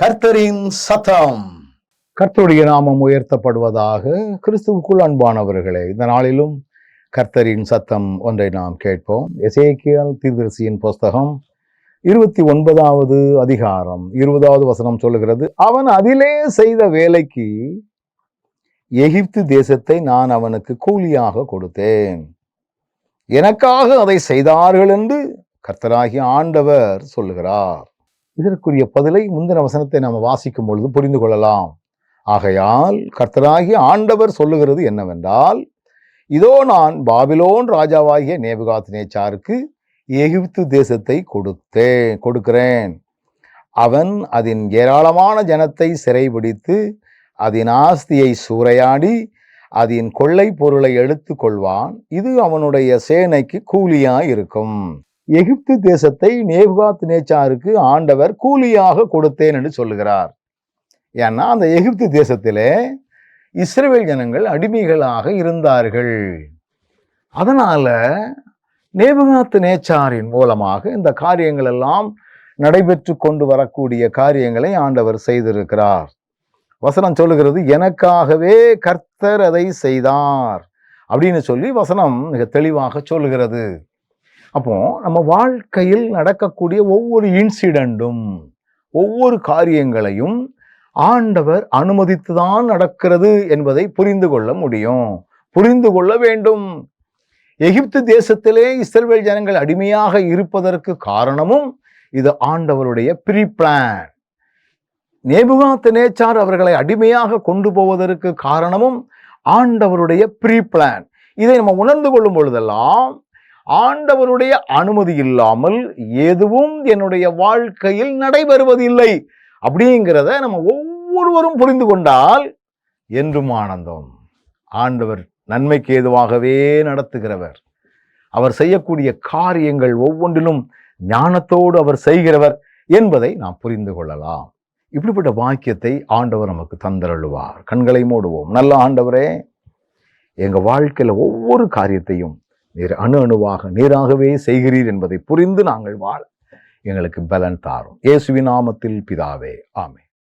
கர்த்தரின் சத்தம். கர்த்தருடைய நாமம் உயர்த்தப்படுவதாக கிறிஸ்துவுக்குள் அன்பானவர்களே இந்த நாளிலும் கர்த்தரின் சத்தம் ஒன்றை நாம் கேட்போம். எசேக்கியால் தீர்தரிசியின் புஸ்தகம் இருபத்தி ஒன்பதாவது அதிகாரம் இருபதாவது வசனம் சொல்லுகிறது அவன் அதிலே செய்த வேலைக்கு எகிப்து தேசத்தை நான் அவனுக்கு கூலியாக கொடுத்தேன். எனக்காக அதை செய்தார்கள் என்று கர்த்தராகிய ஆண்டவர் சொல்லுகிறார். இதற்குரிய பதிலை முந்தின வசனத்தை நாம் வாசிக்கும் பொழுது புரிந்து கொள்ளலாம். ஆகையால் கர்த்தராகிய ஆண்டவர் சொல்லுகிறது என்னவென்றால் இதோ நான் பாபிலோன் ராஜாவாகிய நேபுகாத் நேச்சாருக்கு எகிப்து தேசத்தை கொடுத்தேன் கொடுக்கிறேன். அவன் அதன் ஏராளமான ஜனத்தை சிறைபிடித்து அதன் ஆஸ்தியை சூறையாடி அதன் கொள்ளை பொருளை எடுத்து கொள்வான் இது அவனுடைய சேனைக்கு கூலியாய் இருக்கும் எகிப்து தேசத்தை நேபுகாத் நேச்சாருக்கு ஆண்டவர் கூலியாக கொடுத்தேன் என்று சொல்லுகிறார். ஏன்னா அந்த எகிப்து தேசத்திலே இஸ்ரேல் ஜனங்கள் அடிமைகளாக இருந்தார்கள். அதனால் நேபுகாத்து நேச்சாரின் மூலமாக இந்த காரியங்கள் எல்லாம் நடைபெற்று கொண்டு வரக்கூடிய காரியங்களை ஆண்டவர் செய்திருக்கிறார். வசனம் சொல்லுகிறது எனக்காகவே கர்த்தர் அதை செய்தார். அப்படின்னு சொல்லி வசனம் மிக தெளிவாக சொல்லுகிறது. அப்போ நம்ம வாழ்க்கையில் நடக்கக்கூடிய ஒவ்வொரு இன்சிடெண்ட்டும் ஒவ்வொரு காரியங்களையும் ஆண்டவர் அனுமதித்து தான் நடக்கிறது என்பதை புரிந்து கொள்ள முடியும். புரிந்து கொள்ள வேண்டும். எகிப்து தேசத்திலே இஸ்ரேல் ஜனங்கள் அடிமையாக இருப்பதற்கு காரணமும் இது ஆண்டவருடைய ப்ரீ பிளான் நேபுகாத்து நேச்சார் அவர்களை அடிமையாக கொண்டு போவதற்கு காரணமும் ஆண்டவருடைய ப்ரீ பிளான் இதை நம்ம உணர்ந்து கொள்ளும் பொழுதெல்லாம் ஆண்டவருடைய அனுமதி இல்லாமல் எதுவும் என்னுடைய வாழ்க்கையில் நடைபெறுவதில்லை. அப்படிங்கிறத நம்ம ஒவ்வொருவரும் புரிந்து கொண்டால் என்றும் ஆனந்தம். ஆண்டவர் நன்மைக்கு ஏதுவாகவே நடத்துகிறவர். அவர் செய்யக்கூடிய காரியங்கள் ஒவ்வொன்றிலும் ஞானத்தோடு அவர் செய்கிறவர் என்பதை நாம் புரிந்து கொள்ளலாம். இப்படிப்பட்ட வாக்கியத்தை ஆண்டவர் நமக்கு தந்தருள்வார். கண்களை மூடுவோம். நல்ல ஆண்டவரே எங்கள் வாழ்க்கையில் ஒவ்வொரு காரியத்தையும் நீர் அணு அணுவாக நீராகவே செய்கிறீர் என்பதை புரிந்து நாங்கள் வாழ எங்களுக்கு பலன் தாரும். இயேசுவின் நாமத்தில் பிதாவே ஆமே